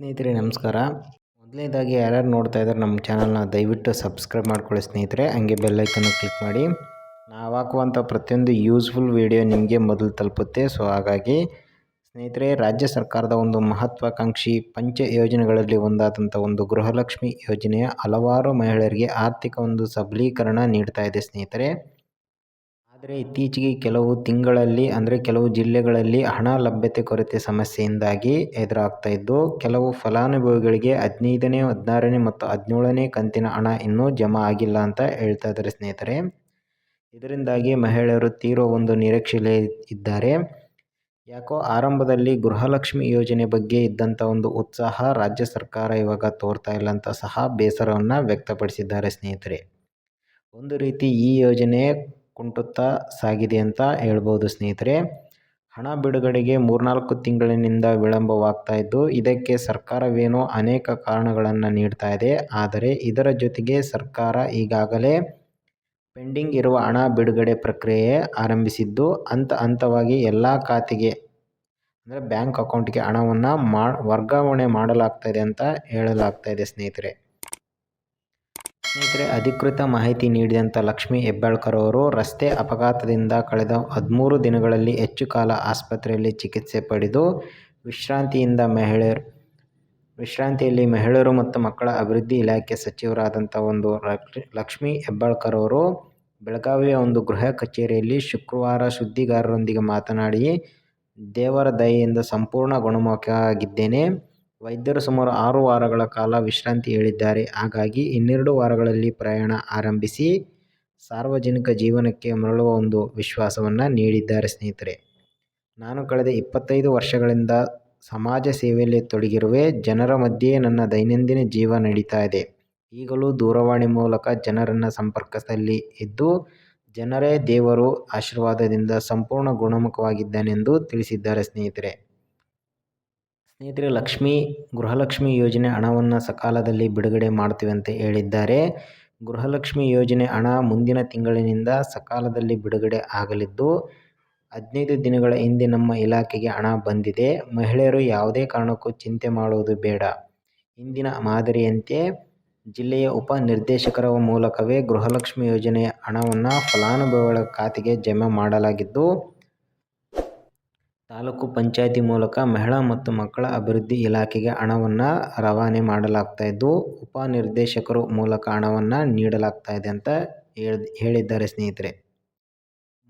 ಸ್ನೇಹಿತರೆ, ನಮಸ್ಕಾರ. ಮೊದಲನೇದಾಗಿ ಯಾರ್ಯಾರು ನೋಡ್ತಾ ಇದ್ದಾರೆ ನಮ್ಮ ಚಾನಲ್ನ ದಯವಿಟ್ಟು ಸಬ್ಸ್ಕ್ರೈಬ್ ಮಾಡ್ಕೊಳ್ಳಿ ಸ್ನೇಹಿತರೆ. ಹಂಗೆ ಬೆಲ್ಲೈಕನ್ನು ಕ್ಲಿಕ್ ಮಾಡಿ. ನಾವು ಹಾಕುವಂಥ ಪ್ರತಿಯೊಂದು ಯೂಸ್ಫುಲ್ ವಿಡಿಯೋ ನಿಮಗೆ ಮೊದಲು ತಲುಪುತ್ತೆ. ಸೊ, ಹಾಗಾಗಿ ಸ್ನೇಹಿತರೆ, ರಾಜ್ಯ ಸರ್ಕಾರದ ಒಂದು ಮಹತ್ವಾಕಾಂಕ್ಷಿ ಪಂಚ ಯೋಜನೆಗಳಲ್ಲಿ ಒಂದಾದಂಥ ಒಂದು ಗೃಹಲಕ್ಷ್ಮಿ ಯೋಜನೆಯ ಹಲವಾರು ಮಹಿಳೆಯರಿಗೆ ಆರ್ಥಿಕ ಒಂದು ಸಬಲೀಕರಣ ನೀಡ್ತಾ ಇದೆ ಸ್ನೇಹಿತರೆ. ಆದರೆ ಇತ್ತೀಚೆಗೆ ಕೆಲವು ತಿಂಗಳಲ್ಲಿ, ಅಂದರೆ ಕೆಲವು ಜಿಲ್ಲೆಗಳಲ್ಲಿ ಹಣ ಲಭ್ಯತೆ ಕೊರತೆ ಸಮಸ್ಯೆಯಿಂದಾಗಿ ಎದುರಾಗ್ತಾ ಇದ್ದು, ಕೆಲವು ಫಲಾನುಭವಿಗಳಿಗೆ ಹದಿನೈದನೇ, ಹದಿನಾರನೇ ಮತ್ತು ಹದಿನೇಳನೇ ಕಂತಿನ ಹಣ ಇನ್ನೂ ಜಮಾ ಆಗಿಲ್ಲ ಅಂತ ಹೇಳ್ತಾ ಇದ್ದಾರೆ ಸ್ನೇಹಿತರೆ. ಇದರಿಂದಾಗಿ ಮಹಿಳೆಯರು ತೀರೋ ಒಂದು ನಿರೀಕ್ಷೆಯಲ್ಲಿ ಇದ್ದಾರೆ. ಯಾಕೋ ಆರಂಭದಲ್ಲಿ ಗೃಹಲಕ್ಷ್ಮಿ ಯೋಜನೆ ಬಗ್ಗೆ ಇದ್ದಂಥ ಒಂದು ಉತ್ಸಾಹ ರಾಜ್ಯ ಸರ್ಕಾರ ಇವಾಗ ತೋರ್ತಾ ಇಲ್ಲ ಅಂತ ಸಹ ಬೇಸರವನ್ನು ವ್ಯಕ್ತಪಡಿಸಿದ್ದಾರೆ ಸ್ನೇಹಿತರೆ. ಒಂದು ರೀತಿ ಈ ಯೋಜನೆ ಕುಂಟುತ್ತಾ ಸಾಗಿದೆ ಅಂತ ಹೇಳ್ಬೋದು ಸ್ನೇಹಿತರೆ. ಹಣ ಬಿಡುಗಡೆಗೆ ಮೂರ್ನಾಲ್ಕು ತಿಂಗಳಿನಿಂದ ವಿಳಂಬವಾಗ್ತಾ ಇದ್ದು, ಇದಕ್ಕೆ ಸರ್ಕಾರವೇನೋ ಅನೇಕ ಕಾರಣಗಳನ್ನು ನೀಡ್ತಾ ಇದೆ. ಆದರೆ ಇದರ ಜೊತೆಗೆ ಸರ್ಕಾರ ಈಗಾಗಲೇ ಪೆಂಡಿಂಗ್ ಇರುವ ಹಣ ಬಿಡುಗಡೆ ಪ್ರಕ್ರಿಯೆ ಆರಂಭಿಸಿದ್ದು, ಹಂತ ಹಂತವಾಗಿ ಎಲ್ಲ ಖಾತೆಗೆ, ಅಂದರೆ ಬ್ಯಾಂಕ್ ಅಕೌಂಟ್ಗೆ ಹಣವನ್ನು ಮಾ, ವರ್ಗಾವಣೆ ಮಾಡಲಾಗ್ತಾ ಅಂತ ಹೇಳಲಾಗ್ತಾ ಇದೆ ಸ್ನೇಹಿತರೆ. ಸ್ನೇಹಿತರೆ, ಅಧಿಕೃತ ಮಾಹಿತಿ ನೀಡಿದಂಥ ಲಕ್ಷ್ಮಿ ಹೆಬ್ಬಾಳ್ಕರ್ ಅವರು ರಸ್ತೆ ಅಪಘಾತದಿಂದ ಕಳೆದ ಹದಿಮೂರು ದಿನಗಳಲ್ಲಿ ಹೆಚ್ಚು ಕಾಲ ಆಸ್ಪತ್ರೆಯಲ್ಲಿ ಚಿಕಿತ್ಸೆ ಪಡೆದು ವಿಶ್ರಾಂತಿಯಿಂದ ಮಹಿಳೆಯರು ವಿಶ್ರಾಂತಿಯಲ್ಲಿ ಮಹಿಳೆಯರು ಮತ್ತು ಮಕ್ಕಳ ಅಭಿವೃದ್ಧಿ ಇಲಾಖೆ ಸಚಿವರಾದಂಥ ಒಂದು ಲಕ್ಷ್ಮಿ ಹೆಬ್ಬಾಳ್ಕರ್ ಅವರು ಬೆಳಗಾವಿಯ ಒಂದು ಗೃಹ ಕಚೇರಿಯಲ್ಲಿ ಶುಕ್ರವಾರ ಸುದ್ದಿಗಾರರೊಂದಿಗೆ ಮಾತನಾಡಿ, ದೇವರ ದಯೆಯಿಂದ ಸಂಪೂರ್ಣ ಗುಣಮುಖವಾಗಿದ್ದೇನೆ ವೈದ್ಯರು ಸುಮಾರು ಆರು ವಾರಗಳ ಕಾಲ ವಿಶ್ರಾಂತಿ ಹೇಳಿದ್ದಾರೆ. ಹಾಗಾಗಿ ಇನ್ನೆರಡು ವಾರಗಳಲ್ಲಿ ಪ್ರಯಾಣ ಆರಂಭಿಸಿ ಸಾರ್ವಜನಿಕ ಜೀವನಕ್ಕೆ ಮರಳುವ ಒಂದು ವಿಶ್ವಾಸವನ್ನು ನೀಡಿದ್ದಾರೆ ಸ್ನೇಹಿತರೆ. ನಾನು ಕಳೆದ ಇಪ್ಪತ್ತೈದು ವರ್ಷಗಳಿಂದ ಸಮಾಜ ಸೇವೆಯಲ್ಲಿ ತೊಡಗಿರುವೆ. ಜನರ ಮಧ್ಯೆ ನನ್ನ ದೈನಂದಿನ ಜೀವ ನಡೀತಾ ಇದೆ. ಈಗಲೂ ದೂರವಾಣಿ ಮೂಲಕ ಜನರನ್ನು ಸಂಪರ್ಕದಲ್ಲಿ ಇದ್ದು, ಜನರೇ ದೇವರು ಆಶೀರ್ವಾದದಿಂದ ಸಂಪೂರ್ಣ ಗುಣಮುಖವಾಗಿದ್ದಾನೆಂದು ತಿಳಿಸಿದ್ದಾರೆ ಸ್ನೇಹಿತರೆ. ಸ್ನೇಹಿತರೆ, ಲಕ್ಷ್ಮಿ ಗೃಹಲಕ್ಷ್ಮಿ ಯೋಜನೆ ಹಣವನ್ನು ಸಕಾಲದಲ್ಲಿ ಬಿಡುಗಡೆ ಮಾಡ್ತೀವಿ ಅಂತ ಹೇಳಿದ್ದಾರೆ. ಗೃಹಲಕ್ಷ್ಮಿ ಯೋಜನೆ ಹಣ ಮುಂದಿನ ತಿಂಗಳಿನಿಂದ ಸಕಾಲದಲ್ಲಿ ಬಿಡುಗಡೆ ಆಗಲಿದ್ದು, ಹದಿನೈದು ದಿನಗಳ ಹಿಂದೆ ನಮ್ಮ ಇಲಾಖೆಗೆ ಹಣ ಬಂದಿದೆ. ಮಹಿಳೆಯರು ಯಾವುದೇ ಕಾರಣಕ್ಕೂ ಚಿಂತೆ ಮಾಡುವುದು ಬೇಡ. ಇಂದಿನ ಮಾದರಿಯಂತೆ ಜಿಲ್ಲೆಯ ಉಪ ನಿರ್ದೇಶಕರ ಮೂಲಕವೇ ಗೃಹಲಕ್ಷ್ಮಿ ಯೋಜನೆಯ ಹಣವನ್ನು ಫಲಾನುಭವಿಗಳ ಖಾತೆಗೆ ಜಮೆ ಮಾಡಲಾಗಿದ್ದು ತಾಲೂಕು ಪಂಚಾಯಿತಿ ಮೂಲಕ ಮಹಿಳಾ ಮತ್ತು ಮಕ್ಕಳ ಅಭಿವೃದ್ಧಿ ಇಲಾಖೆಗೆ ಹಣವನ್ನು ರವಾನೆ ಮಾಡಲಾಗ್ತಾ ಇದ್ದು, ಉಪ ನಿರ್ದೇಶಕರು ಮೂಲಕ ಹಣವನ್ನು ನೀಡಲಾಗ್ತಾ ಇದೆ ಅಂತ ಹೇಳಿದ್ದಾರೆ ಸ್ನೇಹಿತರೆ.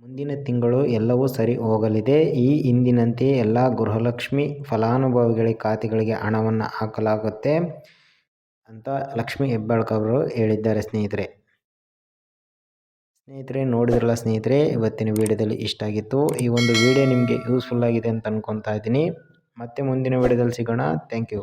ಮುಂದಿನ ತಿಂಗಳು ಎಲ್ಲವೂ ಸರಿ ಹೋಗಲಿದೆ. ಈ ಹಿಂದಿನಂತೆ ಎಲ್ಲ ಗೃಹಲಕ್ಷ್ಮಿ ಫಲಾನುಭವಿಗಳ ಖಾತೆಗಳಿಗೆ ಹಣವನ್ನು ಹಾಕಲಾಗುತ್ತೆ ಅಂತ ಲಕ್ಷ್ಮಿ ಹೆಬ್ಬಾಳ್ಕರ್ ಅವರು ಹೇಳಿದ್ದಾರೆ ಸ್ನೇಹಿತರೆ. ಸ್ನೇಹಿತರೆ, ನೋಡಿದ್ರಲ್ಲ ಸ್ನೇಹಿತರೆ, ಇವತ್ತಿನ ವಿಡಿಯೋದಲ್ಲಿ ಇಷ್ಟ ಆಗಿತ್ತು. ಈ ಒಂದು ವಿಡಿಯೋ ನಿಮಗೆ ಯೂಸ್ಫುಲ್ ಆಗಿದೆ ಅಂತ ಅನ್ಕೊತಾ ಇದ್ದೀನಿ. ಮತ್ತೆ ಮುಂದಿನ ವೀಡಿಯೋದಲ್ಲಿ ಸಿಗೋಣ. Thank you